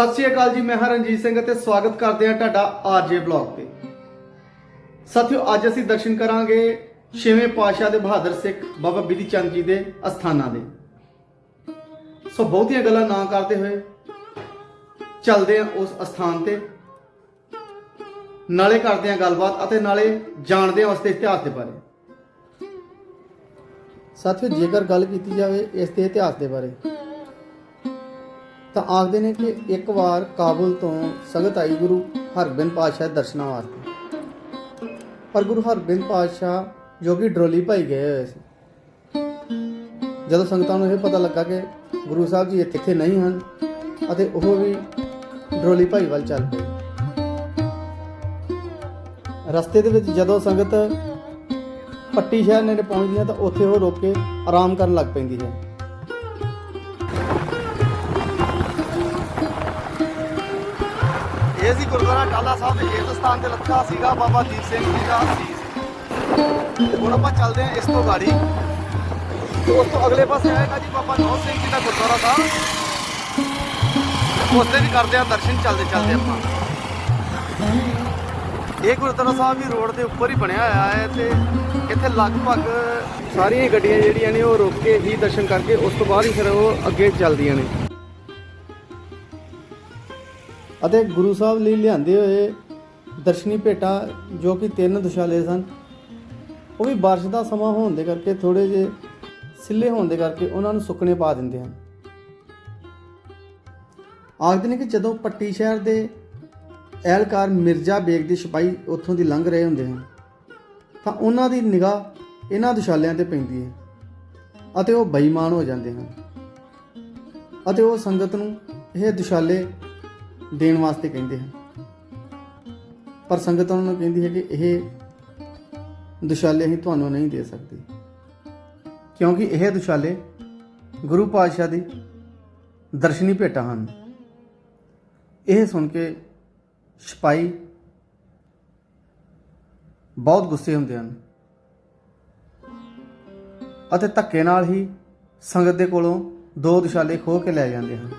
ਸਤਿ ਸ਼੍ਰੀ ਅਕਾਲ ਜੀ, ਮੈਂ ਹਾਂ ਰਣਜੀਤ ਸਿੰਘ ਅਤੇ ਸਵਾਗਤ ਕਰਦੇ ਹਾਂ ਤੁਹਾਡਾ ਆਰਜੇ ਬਲੌਗ ਤੇ। ਸਾਥੀਓ, ਅੱਜ ਅਸੀਂ ਦਰਸ਼ਨ ਕਰਾਂਗੇ ਛੇਵੇਂ ਪਾਤਸ਼ਾਹ ਦੇ ਬਹਾਦਰ ਸਿੱਖ ਬਾਬਾ ਬਿਧੀ ਚੰਦ ਜੀ ਦੇ ਅਸਥਾਨਾਂ ਦੇ। ਸੋ ਬਹੁਤੀਆਂ ਗੱਲਾਂ ਨਾ ਕਰਦੇ ਹੋਏ ਚੱਲਦੇ ਹਾਂ ਉਸ ਅਸਥਾਨ ਤੇ। ਨਾਲੇ ਕਰਦੇ ਹਾਂ ਗੱਲਬਾਤ ਅਤੇ ਨਾਲੇ ਜਾਣਦੇ ਹਾਂ ਉਸ ਦੇ ਇਤਿਹਾਸ ਦੇ ਬਾਰੇ। ਸਾਥੀਓ, ਜੇਕਰ ਗੱਲ ਕੀਤੀ ਜਾਵੇ ਇਸ ਦੇ ਇਤਿਹਾਸ ਦੇ ਬਾਰੇ ਤਾਂ ਆਖਦੇ ਨੇ ਕਿ ਇੱਕ ਵਾਰ ਕਾਬੁਲ ਤੋਂ ਸੰਗਤ ਆਈ ਗੁਰੂ ਹਰਗੋਬਿੰਦ ਪਾਤਸ਼ਾਹ ਦੇ ਦਰਸ਼ਨਾਂ ਵਾਸਤੇ ਪਰ ਗੁਰੂ ਹਰਗੋਬਿੰਦ ਪਾਤਸ਼ਾਹ ਜੋ ਕਿ ਡਰੋਲੀ ਭਾਈ ਗਏ ਹੋਏ ਸੀ, ਜਦੋਂ ਸੰਗਤਾਂ ਨੂੰ ਇਹ ਪਤਾ ਲੱਗਾ ਕਿ ਗੁਰੂ ਸਾਹਿਬ ਜੀ ਇੱਥੇ ਨਹੀਂ ਹਨ ਅਤੇ ਉਹ ਵੀ ਡਰੋਲੀ ਭਾਈ ਵੱਲ ਚੱਲ ਪਏ। ਰਸਤੇ ਦੇ ਵਿੱਚ ਜਦੋਂ ਸੰਗਤ ਪੱਟੀ ਸ਼ਹਿਰ ਨੇੜੇ ਪਹੁੰਚਦੀ ਹੈ ਤਾਂ ਉੱਥੇ ਉਹ ਰੁਕ ਕੇ ਆਰਾਮ ਕਰਨ ਲੱਗ ਪੈਂਦੀ ਹੈ। ਇਹ ਸੀ ਗੁਰਦੁਆਰਾ ਟਾਲਾ ਸਾਹਿਬ ਦੇ ਇਸ ਸਥਾਨ ਤੇ ਲੱਖਾ ਸੀਗਾ, ਬਾਬਾ ਦੀਪ ਸਿੰਘ ਜੀ ਦਾ ਸੀਸ। ਹੁਣ ਆਪਾਂ ਚੱਲਦੇ ਹਾਂ ਇਸ ਤੋਂ ਗਾੜੀ ਤੇ ਉਸ ਤੋਂ ਅਗਲੇ ਪਾਸੇ ਆਏਗਾ ਜੀ ਬਾਬਾ ਨੌ ਸਿੰਘ ਜੀ ਦਾ ਗੁਰਦੁਆਰਾ ਸਾਹਿਬ। ਤੇ ਵੀ ਕਰਦੇ ਆ ਦਰਸ਼ਨ, ਚੱਲਦੇ ਚੱਲਦੇ ਆਪਾਂ। ਇਹ ਗੁਰਦੁਆਰਾ ਸਾਹਿਬ ਵੀ ਰੋਡ ਦੇ ਉੱਪਰ ਹੀ ਬਣਿਆ ਹੋਇਆ ਹੈ ਤੇ ਇੱਥੇ ਲਗਭਗ ਸਾਰੀਆਂ ਗੱਡੀਆਂ ਜਿਹੜੀਆਂ ਨੇ ਉਹ ਰੁਕ ਕੇ ਹੀ ਦਰਸ਼ਨ ਕਰਕੇ ਉਸ ਤੋਂ ਬਾਅਦ ਹੀ ਫਿਰ ਉਹ ਅੱਗੇ ਚੱਲਦੀਆਂ ਨੇ। ਅਤੇ ਗੁਰੂ ਸਾਹਿਬ ਲਈ ਲਿਆਂਦੇ ਹੋਏ ਦਰਸ਼ਨੀ ਭੇਟਾ ਜੋ ਕਿ ਤਿੰਨ ਦੁਸ਼ਾਲੇ ਸਨ, ਉਹ ਵੀ ਬਾਰਿਸ਼ ਦਾ ਸਮਾਂ ਹੋਣ ਦੇ ਕਰਕੇ ਥੋੜੇ ਜੇ ਸਿੱਲੇ ਹੋਣ ਦੇ ਕਰਕੇ ਉਹਨਾਂ ਨੂੰ ਸੁੱਕਣੇ ਪਾ ਦਿੰਦੇ ਹਨ। ਆਖਦੇ ਨੇ ਕਿ ਜਦੋਂ ਪੱਟੀ ਸ਼ਹਿਰ ਦੇ ਐਲਕਾਰ ਮਿਰਜ਼ਾ ਬੇਗ ਦੇ ਸਿਪਾਹੀ ਉੱਥੋਂ ਦੀ ਲੰਘ ਰਹੇ ਹੁੰਦੇ ਹਨ, ਤਾਂ ਉਹਨਾਂ ਦੀ ਨਿਗਾਹ ਇਹਨਾਂ ਦੁਸ਼ਾਲਿਆਂ ਤੇ ਪੈਂਦੀ ਹੈ ਅਤੇ ਉਹ ਬੇਈਮਾਨ ਹੋ ਜਾਂਦੇ ਹਨ ਅਤੇ ਉਹ ਸੰਗਤ ਨੂੰ ਇਹ ਦੁਸ਼ਾਲੇ ਦੇਣ ਵਾਸਤੇ ਕਹਿੰਦੇ ਹਨ। ਪਰ ਸੰਗਤ ਉਹਨਾਂ ਨੂੰ ਕਹਿੰਦੀ ਹੈ ਕਿ ਇਹ ਦੁਸ਼ਾਲੇ ਅਸੀਂ ਤੁਹਾਨੂੰ ਨਹੀਂ ਦੇ ਸਕਦੇ। ਕਿਉਂਕਿ ਇਹ ਦੁਸ਼ਾਲੇ ਗੁਰੂ ਪਾਤਸ਼ਾਹ ਦੀ ਦਰਸ਼ਨੀ ਭੇਟਾਂ ਹਨ। ਇਹ ਸੁਣ ਕੇ ਸਿਪਾਹੀ ਬਹੁਤ ਗੁੱਸੇ ਹੁੰਦੇ ਹਨ ਅਤੇ ਧੱਕੇ ਨਾਲ ਹੀ ਸੰਗਤ ਦੇ ਕੋਲੋਂ ਦੋ ਦੁਸ਼ਾਲੇ ਖੋਹ ਕੇ ਲੈ ਜਾਂਦੇ ਹਨ।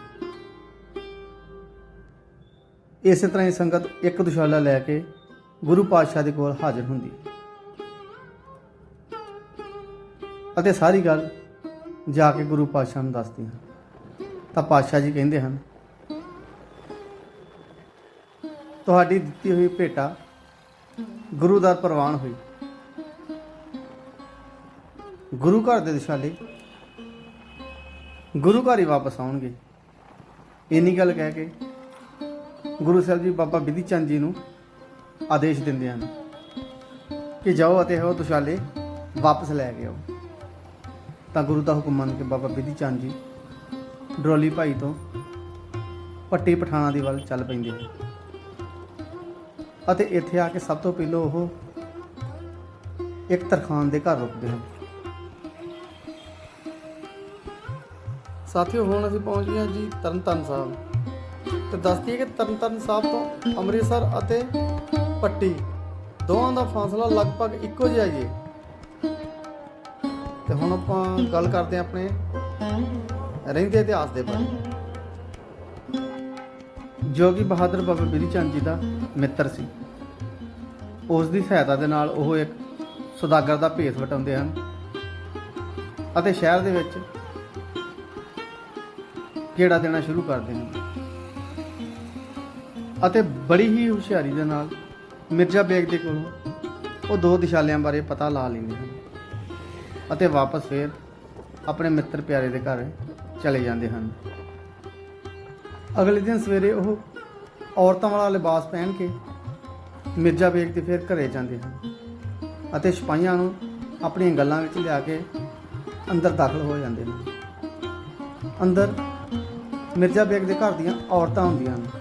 ਇਸੇ ਤਰ੍ਹਾਂ ਹੀ ਸੰਗਤ ਇੱਕ ਦੁਸ਼ਾਲਾ ਲੈ ਕੇ ਗੁਰੂ ਪਾਤਸ਼ਾਹ ਦੇ ਕੋਲ ਹਾਜ਼ਰ ਹੁੰਦੀ। ਅਤੇ ਸਾਰੀ ਗੱਲ ਜਾ ਕੇ ਗੁਰੂ ਪਾਤਸ਼ਾਹ ਨੂੰ ਦੱਸਦੀ ਹਾਂ। ਤਾਂ ਪਾਤਸ਼ਾਹ ਜੀ ਕਹਿੰਦੇ ਹਨ, ਤੁਹਾਡੀ ਦਿੱਤੀ ਹੋਈ ਭੇਟਾ ਗੁਰੂ ਦਾ ਪ੍ਰਵਾਨ ਹੋਈ। ਗੁਰੂ ਘਰ ਦੇ ਦਿਸ਼ਾਲੇ ਗੁਰੂ ਘਰ ਹੀ ਵਾਪਸ ਆਉਣਗੇ। ਇੰਨੀ ਗੱਲ ਕਹਿ ਕੇ ਗੁਰੂ ਸਾਹਿਬ ਜੀ ਬਾਬਾ ਬਿਧੀ ਚੰਦ ਜੀ ਨੂੰ ਆਦੇਸ਼ ਦਿੰਦੇ ਹਨ ਕਿ ਜਾਓ ਅਤੇ ਉਹ ਦੁਸ਼ਾਲੇ ਵਾਪਸ ਲੈ ਕੇ ਆਓ। ਤਾਂ ਗੁਰੂ ਦਾ ਹੁਕਮ ਮੰਨ ਕੇ ਬਾਬਾ ਬਿਧੀ ਚੰਦ ਜੀ ਡਰੋਲੀ ਭਾਈ ਤੋਂ ਪੱਟੀ ਪਠਾਣਾ ਦੇ ਵੱਲ ਚੱਲ ਪੈਂਦੇ ਹਨ ਅਤੇ ਇੱਥੇ ਆ ਕੇ ਸਭ ਤੋਂ ਪਹਿਲਾਂ ਉਹ ਇੱਕ ਤਰਖਾਨ ਦੇ ਘਰ ਰੁਕਦੇ ਹਨ। ਸਾਥੀਓ, ਹੁਣ ਅਸੀਂ ਪਹੁੰਚ ਗਏ ਹਾਂ ਜੀ ਤਰਨਤਾਰਨ ਸਾਹਿਬ। ਤੇ ਦੱਸਦੀ ਹੈ ਕਿ ਤਰਨਤਾਰਨ ਸਾਹਿਬ ਤੋਂ ਅੰਮ੍ਰਿਤਸਰ ਅਤੇ ਪੱਟੀ ਦੋਵਾਂ ਦਾ ਫਾਸਲਾ ਲਗਭਗ ਇੱਕੋ ਜਿਹਾ ਹੀ ਹੈ। ਤੇ ਹੁਣ ਆਪਾਂ ਗੱਲ ਕਰਦੇ ਹਾਂ ਆਪਣੇ ਰਹਿੰਦੇ ਇਤਿਹਾਸ ਦੇ ਬਾਰੇ। ਜੋ ਕਿ ਬਹਾਦਰ ਬਾਬਾ ਬਿਧੀ ਚੰਦ ਜੀ ਦਾ ਮਿੱਤਰ ਸੀ। ਉਸ ਦੀ ਸਹਾਇਤਾ ਦੇ ਨਾਲ ਉਹ ਇੱਕ ਸੁਦਾਗਰ ਦਾ ਭੇਸ ਵਟਾਉਂਦੇ ਹਨ ਅਤੇ ਸ਼ਹਿਰ ਦੇ ਵਿੱਚ ਕਿਹੜਾ ਦੇਣਾ ਸ਼ੁਰੂ ਕਰਦੇ ਹਨ। ਅਤੇ ਬੜੀ ਹੀ ਹੁਸ਼ਿਆਰੀ ਦੇ ਨਾਲ ਮਿਰਜ਼ਾ ਬੇਗ ਦੇ ਕੋਲੋਂ ਉਹ ਦੋ ਦਿਸ਼ਾਲਿਆਂ ਬਾਰੇ ਪਤਾ ਲਾ ਲੈਂਦੇ ਹਨ ਅਤੇ ਵਾਪਸ ਫੇਰ ਆਪਣੇ ਮਿੱਤਰ ਪਿਆਰੇ ਦੇ ਘਰ ਚਲੇ ਜਾਂਦੇ ਹਨ। ਅਗਲੇ ਦਿਨ ਸਵੇਰੇ ਉਹ ਔਰਤਾਂ ਵਾਲਾ ਲਿਬਾਸ ਪਹਿਨ ਕੇ ਮਿਰਜ਼ਾ ਬੇਗ ਦੇ ਫਿਰ ਘਰੇ ਜਾਂਦੇ ਹਨ ਅਤੇ ਸਿਪਾਹੀਆਂ ਨੂੰ ਆਪਣੀਆਂ ਗੱਲਾਂ ਵਿੱਚ ਲਿਆ ਕੇ ਅੰਦਰ ਦਾਖਲ ਹੋ ਜਾਂਦੇ ਨੇ ਅੰਦਰ ਮਿਰਜ਼ਾ ਬੇਗ ਦੇ ਘਰ ਦੀਆਂ ਔਰਤਾਂ ਹੁੰਦੀਆਂ ਹਨ।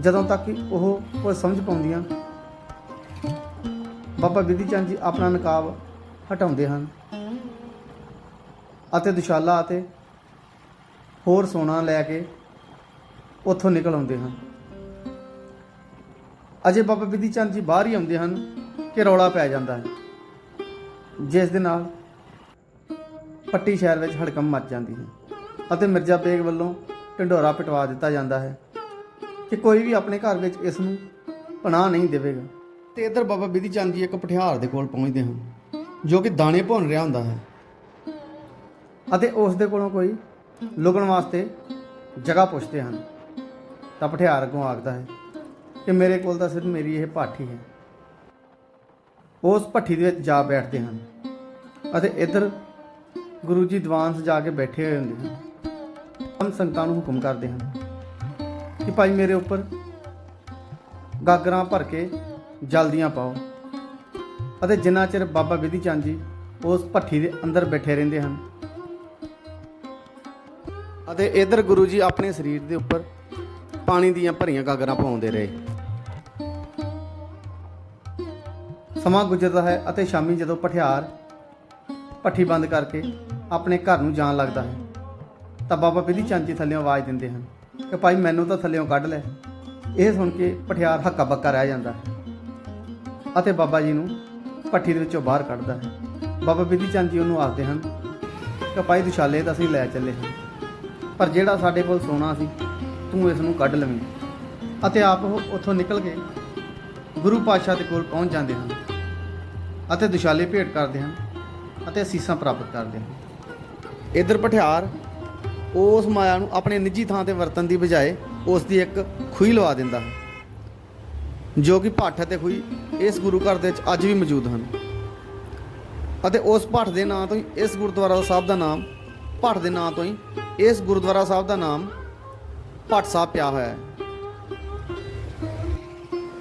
ਜਦੋਂ ਤੱਕ ਕਿ ਉਹ ਕੋਈ ਸਮਝ ਪਾਉਂਦੀਆਂ, ਬਾਬਾ ਬਿਧੀ ਚੰਦ ਜੀ ਆਪਣਾ ਨਕਾਬ ਹਟਾਉਂਦੇ ਹਨ ਅਤੇ ਦੁਸ਼ਾਲਾ ਅਤੇ ਹੋਰ ਸੋਨਾ ਲੈ ਕੇ ਉੱਥੋਂ ਨਿਕਲ ਆਉਂਦੇ ਹਨ। ਅਜੇ ਬਾਬਾ ਬਿਧੀ ਚੰਦ ਜੀ ਬਾਹਰ ਹੀ ਆਉਂਦੇ ਹਨ ਕਿ ਰੌਲਾ ਪੈ ਜਾਂਦਾ ਹੈ, ਜਿਸ ਦੇ ਨਾਲ ਪੱਟੀ ਸ਼ਹਿਰ ਵਿੱਚ ਹੜਕੰਪ ਮਚ ਜਾਂਦੀ ਹੈ ਅਤੇ ਮਿਰਜ਼ਾ ਬੇਗ ਵੱਲੋਂ ਢੰਡੋਰਾ ਪਟਵਾ ਦਿੱਤਾ ਜਾਂਦਾ ਹੈ। ਕਿ ਕੋਈ ਵੀ ਆਪਣੇ ਘਰ ਵਿੱਚ ਇਸ ਨੂੰ ਪਨਾਹ ਨਹੀਂ ਦੇਵੇਗਾ। ਤੇ ਇੱਧਰ ਬਾਬਾ ਬਿਧੀ ਚੰਦ ਜੀ ਇੱਕ ਪਠਿਆਰ ਦੇ ਕੋਲ ਪਹੁੰਚਦੇ ਹਨ ਜੋ ਕਿ ਦਾਣੇ ਭੁੰਨ ਰਿਹਾ ਹੁੰਦਾ ਹੈ। ਅਤੇ ਉਸ ਦੇ ਕੋਲੋਂ ਕੋਈ ਲੁਕਣ ਵਾਸਤੇ ਜਗ੍ਹਾ ਪੁੱਛਦੇ ਹਨ। ਤਾਂ ਪਠਿਆਰ ਅੱਗੋਂ ਆਖਦਾ ਹੈ ਕਿ ਮੇਰੇ ਕੋਲ ਤਾਂ ਸਿਰਫ ਮੇਰੀ ਇਹ ਪਾਠੀ ਹੈ। ਉਸ ਭੱਠੀ ਦੇ ਵਿੱਚ ਜਾ ਬੈਠਦੇ ਹਨ ਅਤੇ ਇੱਧਰ ਗੁਰੂ ਜੀ ਦੀਵਾਨ ਸਜਾ ਕੇ ਬੈਠੇ ਹੋਏ ਹੁੰਦੇ ਹਨ। ਹਮ ਸੰਗਤਾਂ ਨੂੰ ਹੁਕਮ ਕਰਦੇ ਹਨ। ਕਿ ਭਾਈ ਮੇਰੇ ਉੱਪਰ ਗਾਗਰਾਂ ਭਰ ਕੇ ਜਲਦੀਆਂ ਪਾਓ ਅਤੇ ਜਿੰਨਾ ਚਿਰ ਬਾਬਾ ਵਿਧੀ ਚੰਦ ਜੀ ਉਸ ਭੱਠੀ ਦੇ ਅੰਦਰ ਬੈਠੇ ਰਹਿੰਦੇ ਹਨ ਅਤੇ ਇਧਰ ਗੁਰੂ ਜੀ ਆਪਣੇ ਸਰੀਰ ਦੇ ਉੱਪਰ ਪਾਣੀ ਦੀਆਂ ਭਰੀਆਂ ਗਾਗਰਾਂ ਪਾਉਂਦੇ ਰਹੇ। ਸਮਾਂ ਗੁਜ਼ਰਦਾ ਹੈ ਅਤੇ ਸ਼ਾਮੀ ਜਦੋਂ ਪਠਿਆਰ ਭੱਠੀ ਬੰਦ ਕਰਕੇ ਆਪਣੇ ਘਰ ਨੂੰ ਜਾਣ ਲੱਗਦਾ ਹੈ ਤਾਂ ਬਾਬਾ ਵਿਧੀ ਚੰਦ ਜੀ ਥੱਲੇ ਆਵਾਜ਼ ਦਿੰਦੇ ਹਨ। ਕਿ ਭਾਈ ਮੈਨੂੰ ਤਾਂ ਥੱਲੇੋਂ ਕੱਢ ਲੈ। ਇਹ ਸੁਣ ਕੇ ਪਠਿਆਰ ਹੱਕਾ ਬੱਕਾ ਰਹਿ ਜਾਂਦਾ ਹੈ। ਅਤੇ ਬਾਬਾ ਜੀ ਨੂੰ ਭੱਠੀ ਦੇ ਵਿੱਚੋਂ ਬਾਹਰ ਕੱਢਦਾ ਹੈ। ਬਾਬਾ ਵਿਧੀ ਚੰਦ ਜੀ ਉਹਨੂੰ ਆਖਦੇ ਹਨ ਕਿ ਭਾਈ ਦੁਸ਼ਾਲੇ ਤਾਂ ਅਸੀਂ ਲੈ ਚੱਲੇ ਹਾਂ। ਪਰ ਜਿਹੜਾ ਸਾਡੇ ਕੋਲ ਸੋਨਾ ਸੀ, ਤੂੰ ਇਸ ਨੂੰ ਕੱਢ ਲਵੇਂ। ਅਤੇ ਆਪ ਉਹ ਉੱਥੋਂ ਨਿਕਲ ਕੇ ਗੁਰੂ ਪਾਤਸ਼ਾਹ ਦੇ ਕੋਲ ਪਹੁੰਚ ਜਾਂਦੇ ਹਨ। ਅਤੇ ਦੁਸ਼ਾਲੇ ਭੇਟ ਕਰਦੇ ਹਨ ਅਤੇ ਅਸੀਸਾਂ ਪ੍ਰਾਪਤ ਕਰਦੇ ਹਨ। ਇਧਰ ਪਠਿਆਰ ਉਸ ਮਾਇਆ ਨੂੰ ਆਪਣੇ ਨਿੱਜੀ ਥਾਂ ਤੇ ਵਰਤਣ ਦੀ ਬਜਾਏ ਉਸ ਦੀ ਇੱਕ ਖੂਹੀ ਲਵਾ ਦਿੰਦਾ ਹੈ, ਜੋ ਕਿ ਭੱਠ ਅਤੇ ਖੂਹੀ ਇਸ ਗੁਰੂ ਘਰ ਦੇ ਵਿੱਚ ਅੱਜ ਵੀ ਮੌਜੂਦ ਹਨ। ਅਤੇ ਉਸ ਭੱਠ ਦੇ ਨਾਂ ਤੋਂ ਹੀ ਇਸ ਗੁਰਦੁਆਰਾ ਸਾਹਿਬ ਦਾ ਨਾਮ, ਭੱਠ ਦੇ ਨਾਂ ਤੋਂ ਹੀ ਇਸ ਗੁਰਦੁਆਰਾ ਸਾਹਿਬ ਦਾ ਨਾਮ ਭੱਟ ਸਾਹਿਬ ਪਿਆ ਹੋਇਆ ਹੈ।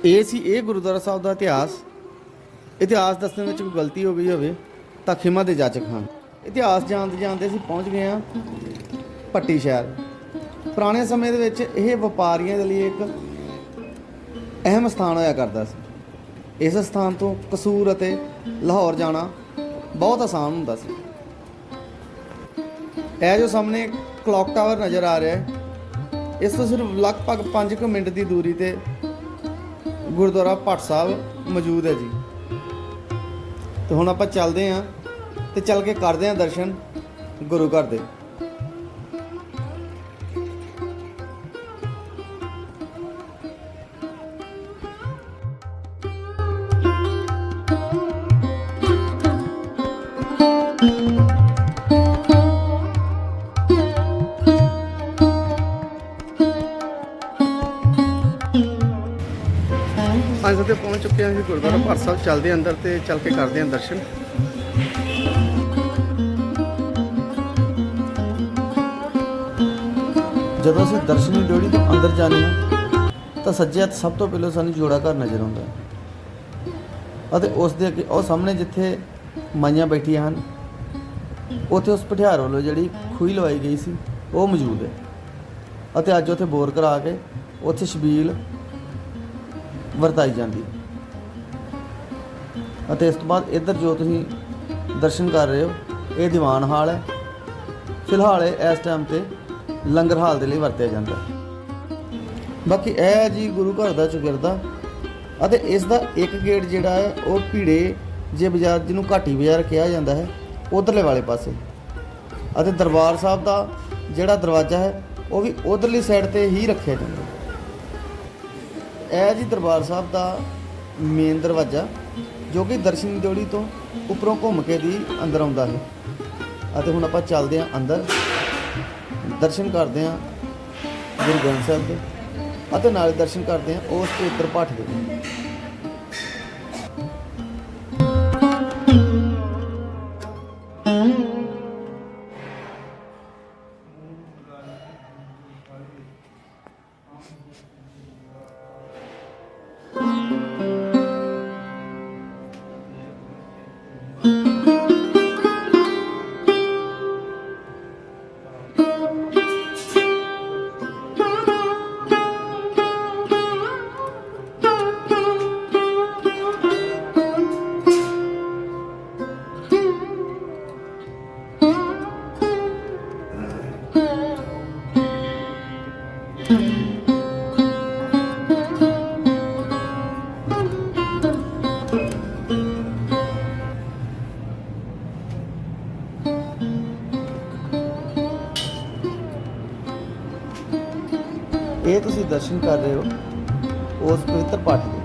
ਇਹ ਸੀ ਇਹ ਗੁਰਦੁਆਰਾ ਸਾਹਿਬ ਦਾ ਇਤਿਹਾਸ। ਇਤਿਹਾਸ ਦੱਸਣ ਵਿੱਚ ਕੋਈ ਗਲਤੀ ਹੋ ਗਈ ਹੋਵੇ ਤਾਂ ਖਿਮਾ ਦੇ ਜਾਚਕ ਹਾਂ। ਇਤਿਹਾਸ ਜਾਣਦੇ ਜਾਣਦੇ ਅਸੀਂ ਪਹੁੰਚ ਗਏ ਹਾਂ। ਪੱਟੀ ਸ਼ਹਿਰ। ਪੁਰਾਣੇ ਸਮੇਂ ਦੇ ਵਿੱਚ ਇਹ ਵਪਾਰੀਆਂ ਦੇ ਲਈ ਇੱਕ ਅਹਿਮ ਸਥਾਨ ਹੋਇਆ ਕਰਦਾ ਸੀ। ਇਸ ਸਥਾਨ ਤੋਂ ਕਸੂਰ ਅਤੇ ਲਾਹੌਰ ਜਾਣਾ ਬਹੁਤ ਆਸਾਨ ਹੁੰਦਾ ਸੀ। ਇਹ ਜੋ ਸਾਹਮਣੇ ਕਲੌਕ ਟਾਵਰ ਨਜ਼ਰ ਆ ਰਿਹਾ ਹੈ, ਇਸ ਤੋਂ ਸਿਰਫ ਲਗਭਗ 5 ਮਿੰਟ ਦੀ ਦੂਰੀ ਤੇ ਗੁਰਦੁਆਰਾ ਭੱਟ ਸਾਹਿਬ ਮੌਜੂਦ ਹੈ ਜੀ। ਤੇ ਹੁਣ ਆਪਾਂ ਚੱਲਦੇ ਆਂ ਤੇ ਚੱਲ ਕੇ ਕਰਦੇ ਆਂ ਦਰਸ਼ਨ ਗੁਰੂ ਘਰ ਦੇ। ਪਹੁੰਚ ਚੁੱਕੇ ਹਾਂ ਜੀ ਗੁਰਦੁਆਰਾ ਭੱਟ ਸਾਹਿਬ ਚੱਲਦੇ ਅੰਦਰ ਤੇ ਚੱਲ ਕੇ ਕਰਦੇ ਆਂ ਦਰਸ਼ਨ। ਜਦੋਂ ਅਸੀਂ ਦਰਸ਼ਨੀ ਡਿਓੜੀ ਤੋਂ ਅੰਦਰ ਜਾਂਦੇ ਹਾਂ ਤਾਂ ਸੱਜੇ ਹੱਥ ਸਭ ਤੋਂ ਪਹਿਲਾਂ ਸਾਨੂੰ ਜੋੜਾ ਘਰ ਨਜ਼ਰ ਆਉਂਦਾ ਹੈ। ਅਤੇ ਉਸ ਦੇ ਅੱਗੇ ਉਹ ਸਾਹਮਣੇ ਜਿੱਥੇ ਮਾਈਆਂ ਬੈਠੀਆਂ ਹਨ ਉੱਥੇ ਉਸ ਪਠਿਆਰ ਵੱਲੋਂ ਜਿਹੜੀ ਖੂਹੀ ਲਵਾਈ ਗਈ ਸੀ ਉਹ ਮੌਜੂਦ ਹੈ। ਅਤੇ ਅੱਜ ਉੱਥੇ ਬੋਰ ਕਰਾ ਕੇ ਉੱਥੇ ਛਬੀਲ ਵਰਤਾਈ ਜਾਂਦੀ ਹੈ। ਅਤੇ ਇਸ ਤੋਂ ਬਾਅਦ ਇੱਧਰ ਜੋ ਤੁਸੀਂ ਦਰਸ਼ਨ ਕਰ ਰਹੇ ਹੋ, ਇਹ ਦੀਵਾਨ ਹਾਲ ਹੈ। ਫਿਲਹਾਲ ਇਸ ਟਾਈਮ ਤੇ ਲੰਗਰ ਹਾਲ ਦੇ ਲਈ ਵਰਤਿਆ ਜਾਂਦਾ ਬਾਕੀ ਇਹ ਜੀ ਗੁਰੂ ਘਰ ਦਾ ਚੁਗਿਰਦਾ ਅਤੇ ਇਸ ਦਾ ਇੱਕ ਗੇਟ ਜਿਹੜਾ ਹੈ, ਉਹ ਭੀੜੇ ਜੇ ਬਾਜ਼ਾਰ ਜਿਹਨੂੰ ਘਾਟੀ ਬਾਜ਼ਾਰ ਕਿਹਾ ਜਾਂਦਾ ਹੈ, ਉਧਰਲੇ ਵਾਲੇ ਪਾਸੇ। ਅਤੇ ਦਰਬਾਰ ਸਾਹਿਬ ਦਾ ਜਿਹੜਾ ਦਰਵਾਜ਼ਾ ਹੈ, ਉਹ ਵੀ ਉਧਰਲੀ ਸਾਈਡ ਤੇ ਹੀ ਰੱਖਿਆ ਜਾਂਦਾ ਹੈ। ਇਹ ਜੀ ਦਰਬਾਰ ਸਾਹਿਬ ਦਾ ਮੇਨ ਦਰਵਾਜ਼ਾ। ਜੋ ਕਿ ਦਰਸ਼ਨ ਜੋੜੀ ਤੋਂ ਉੱਪਰੋਂ ਘੁੰਮ ਕੇ ਦੀ ਅੰਦਰ ਆਉਂਦਾ ਹੈ। ਅਤੇ ਹੁਣ ਆਪਾਂ ਚੱਲਦੇ ਹਾਂ ਅੰਦਰ। ਦਰਸ਼ਨ ਕਰਦੇ ਹਾਂ ਗੁਰੂ ਗ੍ਰੰਥ ਸਾਹਿਬ ਦੇ। ਅਤੇ ਨਾਲੇ ਦਰਸ਼ਨ ਕਰਦੇ ਹਾਂ ਉਸ ਪਵਿੱਤਰ ਪਾਠ ਦੇ। ਇਹ ਤੁਸੀਂ ਦਰਸ਼ਨ ਕਰ ਰਹੇ ਹੋ ਉਸ ਪਵਿੱਤਰ ਪਾਠ ਦੇ।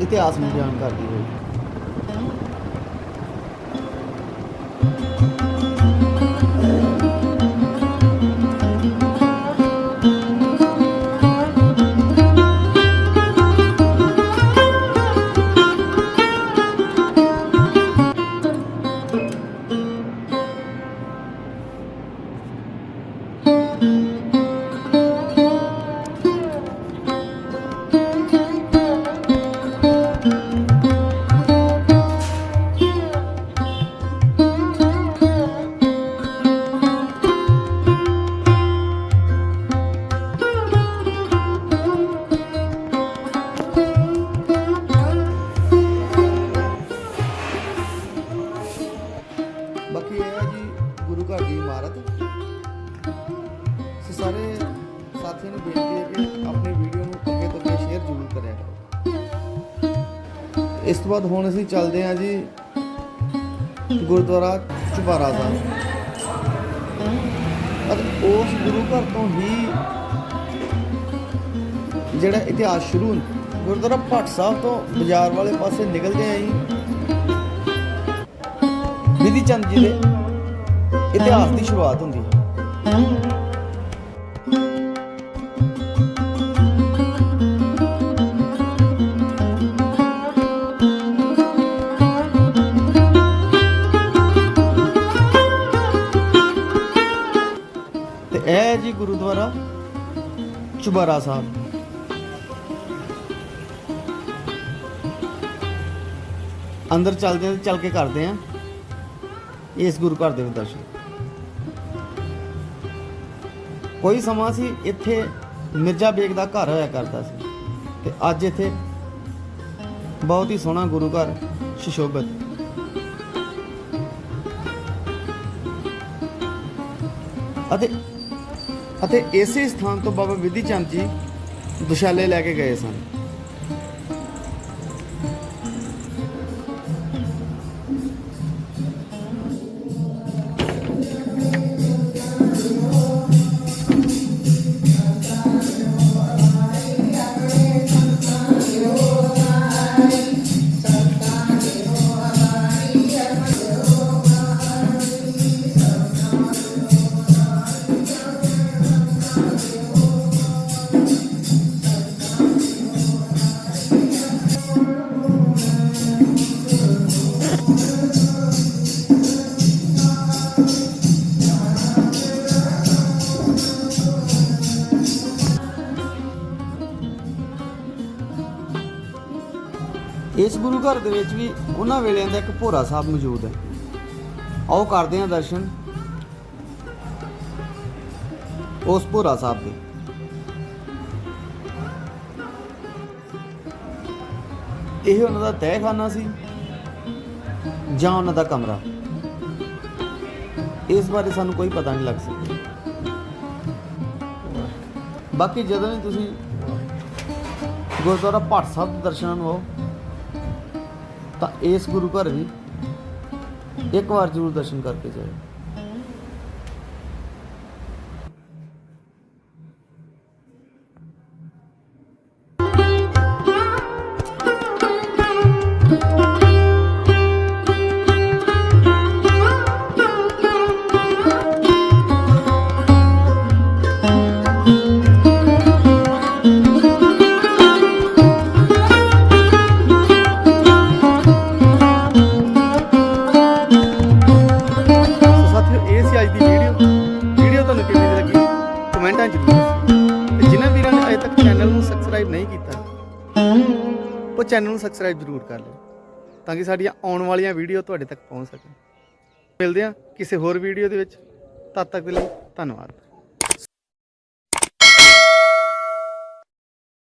ਇਤਿਹਾਸ ਨੂੰ ਬਿਆਨ ਕਰਦੀ ਹੋਈ। ਬਾਅਦ ਹੁਣ ਅਸੀਂ ਚੱਲਦੇ ਹਾਂ ਜੀ ਗੁਰਦੁਆਰਾ ਚੁਬਾਰਾ ਸਾਹਿਬ। ਅਤੇ ਉਸ ਗੁਰੂ ਘਰ ਤੋਂ ਹੀ ਜਿਹੜਾ ਇਤਿਹਾਸ ਸ਼ੁਰੂ ਗੁਰਦੁਆਰਾ ਭੱਟ ਸਾਹਿਬ ਤੋਂ ਬਾਜ਼ਾਰ ਵਾਲੇ ਪਾਸੇ ਨਿਕਲਦੇ ਆਂ ਜੀ। ਵਿਧੀ ਚੰਦ ਜੀ ਦੇ ਇਤਿਹਾਸ ਦੀ ਸ਼ੁਰੂਆਤ ਹੁੰਦੀ ਹੈ। ਤੇ ਇਹ ਜੀ ਗੁਰਦੁਆਰਾ ਚੁਬਾਰਾ ਸਾਹਿਬ। ਅੰਦਰ ਚੱਲਦੇ ਹਾਂ ਚੱਲ ਕੇ ਕਰਦੇ ਹਾਂ। ਇਸ ਗੁਰੂ ਘਰ ਦੇ ਵੀ ਦਰਸ਼ਨ। ਕੋਈ ਸਮਾਂ ਸੀ ਇੱਥੇ ਮਿਰਜ਼ਾ ਬੇਗ ਦਾ ਘਰ ਹੋਇਆ ਕਰਦਾ ਸੀ ਤੇ ਅੱਜ ਇੱਥੇ ਬਹੁਤ ਹੀ ਸੋਹਣਾ ਗੁਰੂ ਘਰ ਸ਼ਿਸ਼ੋਭਤ। ਅਤੇ ਅਤੇ ਇਸੇ ਸਥਾਨ ਤੋਂ ਬਾਬਾ ਵਿਧੀ ਚੰਦ ਜੀ ਦੁਸ਼ਾਲੇ ਲੈ ਕੇ ਗਏ ਸਨ। ਗੁਰੂ ਘਰ ਦੇ ਵਿੱਚ ਵੀ ਉਹਨਾਂ ਵੇਲਿਆਂ ਦਾ ਇੱਕ ਭੋਰਾ ਸਾਹਿਬ ਮੌਜੂਦ ਹੈ। ਆਓ ਕਰਦੇ ਹਾਂ ਦਰਸ਼ਨ। ਉਸ ਭੋਰਾ ਸਾਹਿਬ ਦੇ। ਇਹ ਉਹਨਾਂ ਦਾ ਤਹਿਖਾਨਾ ਸੀ ਜਾਂ ਉਹਨਾਂ ਦਾ ਕਮਰਾ? ਇਸ ਬਾਰੇ ਸਾਨੂੰ ਕੋਈ ਪਤਾ ਨਹੀਂ ਲੱਗ ਸਕਿਆ। ਬਾਕੀ ਜਦੋਂ ਵੀ ਤੁਸੀਂ ਗੁਰਦੁਆਰਾ ਭੱਟ ਸਾਹਿਬ ਦੇ ਦਰਸ਼ਨਾਂ ਨੂੰ ਆਓ। ਤਾਂ ਇਸ ਗੁਰੂ ਘਰ ਵੀ ਇੱਕ ਵਾਰ ਜ਼ਰੂਰ ਦਰਸ਼ਨ ਕਰਕੇ ਜਾਓ ਚੈਨਲ ਨੂੰ ਸਬਸਕ੍ਰਾਈਬ ਜ਼ਰੂਰ ਕਰ ਲਿਓ, ਤਾਂ ਕਿ ਸਾਡੀਆਂ ਆਉਣ ਵਾਲੀਆਂ ਵੀਡੀਓ ਤੁਹਾਡੇ ਤੱਕ ਪਹੁੰਚ ਸਕਣ। ਮਿਲਦੇ ਹਾਂ ਕਿਸੇ ਹੋਰ ਵੀਡੀਓ ਦੇ ਵਿੱਚ। ਤਦ ਤੱਕ ਦੇ ਲਈ ਧੰਨਵਾਦ।